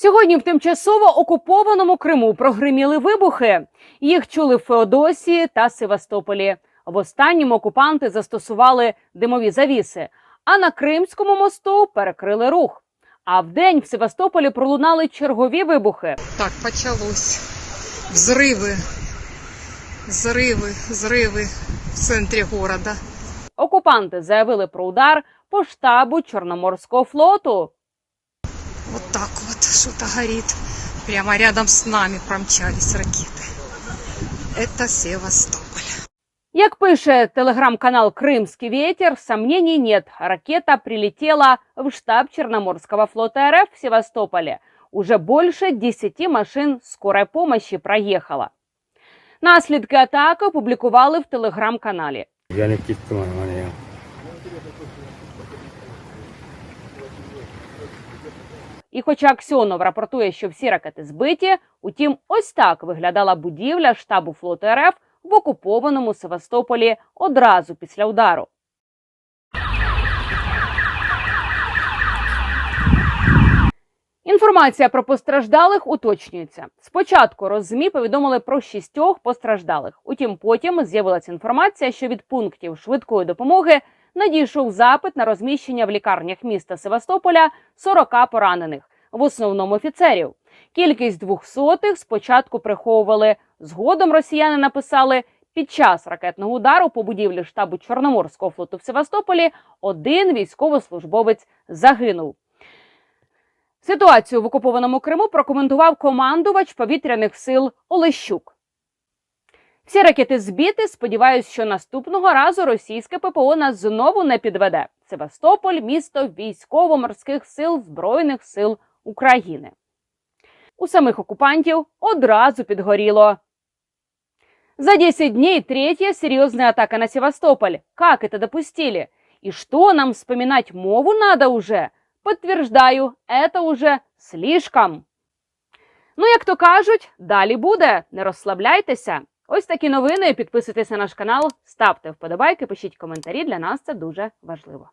Сьогодні в тимчасово окупованому Криму прогриміли вибухи. Їх чули в Феодосії та Севастополі. В останньому окупанти застосували димові завіси, а на Кримському мосту перекрили рух. А вдень в Севастополі пролунали чергові вибухи. Так, почалось. Взрывы, взрывы, взрывы в центре города. Окупанти заявили про удар по штабу Чорноморського флоту. Вот так вот что-то горит. Прямо рядом с нами промчались ракеты. Это Севастополь. Як пише телеграм-канал Крымский ветер, сомнений нет. Ракета прилетела в штаб Черноморского флота РФ в Севастополе. Уже больше 10 машин скорой помощи проехало. Наслідки атаки опублікували в телеграм-каналі. Я не кіптима мене. І хоча Аксьонов рапортує, що всі ракети збиті, утім, ось так виглядала будівля штабу флоту РФ в окупованому Севастополі одразу після удару. Інформація про постраждалих уточнюється. Спочатку роззмі повідомили про шістьох постраждалих. Утім, потім з'явилася інформація, що від пунктів швидкої допомоги надійшов запит на розміщення в лікарнях міста Севастополя 40 поранених, в основному офіцерів. Кількість двохсотих спочатку приховували. Згодом росіяни написали. Під час ракетного удару по будівлі штабу Чорноморського флоту в Севастополі один військовослужбовець загинув. Ситуацію в окупованому Криму прокоментував командувач повітряних сил Олещук. Всі ракети збіти. Сподіваюсь, що наступного разу російське ППО нас знову не підведе. Севастополь місто військово-морських сил Збройних сил України. У самих окупантів одразу підгоріло. За 10 дней третья серьезная атака на Севастополь. Как это допустили? И что нам вспоминать мову надо уже? Подтверждаю, это уже слишком. Ну, як то кажуть, далі буде. Не розслабляйтеся. Ось такі новини. Підписуйтесь на наш канал, ставте вподобайки, пишіть коментарі. Для нас це дуже важливо.